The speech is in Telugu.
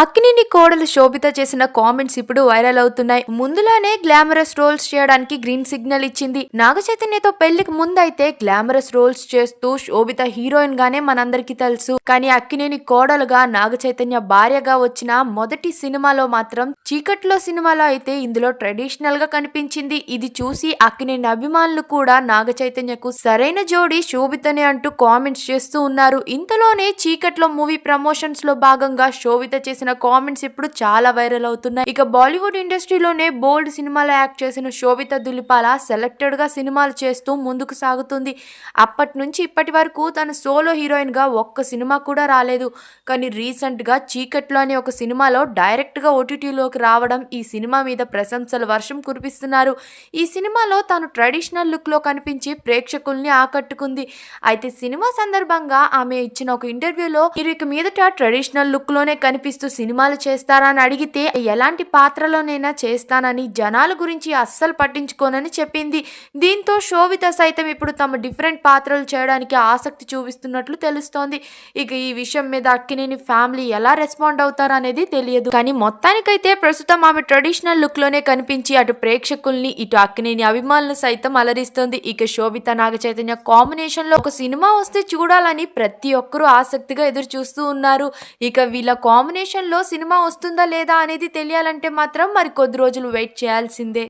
అక్కినేని కోడలు శోభిత చేసిన కామెంట్స్ ఇప్పుడు వైరల్ అవుతున్నాయి. ముందులానే గ్లామరస్ రోల్స్ చేయడానికి గ్రీన్ సిగ్నల్ ఇచ్చింది. నాగ చైతన్యతో పెళ్ళికి ముందైతే గ్లామరస్ రోల్స్ చేస్తూ శోభిత హీరోయిన్ గానే మనందరికీ తెలుసు. కానీ అక్కినేని కోడలుగా నాగ చైతన్య భార్యగా వచ్చిన మొదటి సినిమాలో మాత్రం చీకట్లో సినిమాలో అయితే ఇందులో ట్రెడిషనల్గా కనిపించింది. ఇది చూసి అక్కినేని అభిమానులు కూడా నాగ చైతన్యకు సరైన జోడి శోభితనే అంటూ కామెంట్స్ చేస్తూ ఉన్నారు. ఇంతలోనే చీకట్లో మూవీ ప్రమోషన్స్లో భాగంగా శోభిత చేసిన కామెంట్స్ ఇప్పుడు చాలా వైరల్ అవుతున్నాయి. ఇక బాలీవుడ్ ఇండస్ట్రీలోనే బోల్డ్ సినిమాలో యాక్ట్ చేసిన శోభిత దులిపాల సెలెక్టెడ్గా సినిమాలు చేస్తూ ముందుకు సాగుతుంది. అప్పటి నుంచి ఇప్పటి వరకు తన సోలో హీరోయిన్గా ఒక్క సినిమా కూడా రాలేదు. కానీ రీసెంట్గా చీకట్లో అనే ఒక సినిమాలో డైరెక్ట్గా ఓటీటీలోకి రావడం ఈ సినిమా మీద ప్రశంసల వర్షం కురిపిస్తున్నారు. ఈ సినిమాలో తాను ట్రెడిషనల్ లుక్లో కనిపించి ప్రేక్షకుల్ని ఆకట్టుకుంది. అయితే సినిమా సందర్భంగా ఆమె ఇచ్చిన ఒక ఇంటర్వ్యూలో మీరు ఇక మీదట ట్రెడిషనల్ లుక్లోనే కనిపిస్తూ సినిమాలు చేస్తారా అని అడిగితే ఎలాంటి పాత్రలోనైనా చేస్తానని జనాల గురించి అస్సలు పట్టించుకోనని చెప్పింది. దీంతో శోభిత సైతం ఇప్పుడు తమ డిఫరెంట్ పాత్రలు చేయడానికి ఆసక్తి చూపిస్తున్నట్లు తెలుస్తోంది. ఇక ఈ విషయం మీద అక్కినేని ఫ్యామిలీ ఎలా రెస్పాండ్ అవుతారనేది తెలియదు. కానీ మొత్తానికైతే ప్రస్తుతం ఆమె ట్రెడిషనల్ లుక్లోనే కనిపించి అటు ప్రేక్షకుల్ని ఇటు అక్కినేని అభిమానులు సైతం అలరిస్తుంది. ఇక శోభిత నాగ చైతన్య కాంబినేషన్లో ఒక సినిమా వస్తే చూడాలని ప్రతి ఒక్కరూ ఆసక్తిగా ఎదురు చూస్తూ ఉన్నారు. ఇక వీళ్ళ కాంబినేషన్ లో సినిమా వస్తుందా లేదా అనేది తెలియాలంటే మాత్రం మరి కొద్ది రోజులు వెయిట్ చేయాల్సిందే.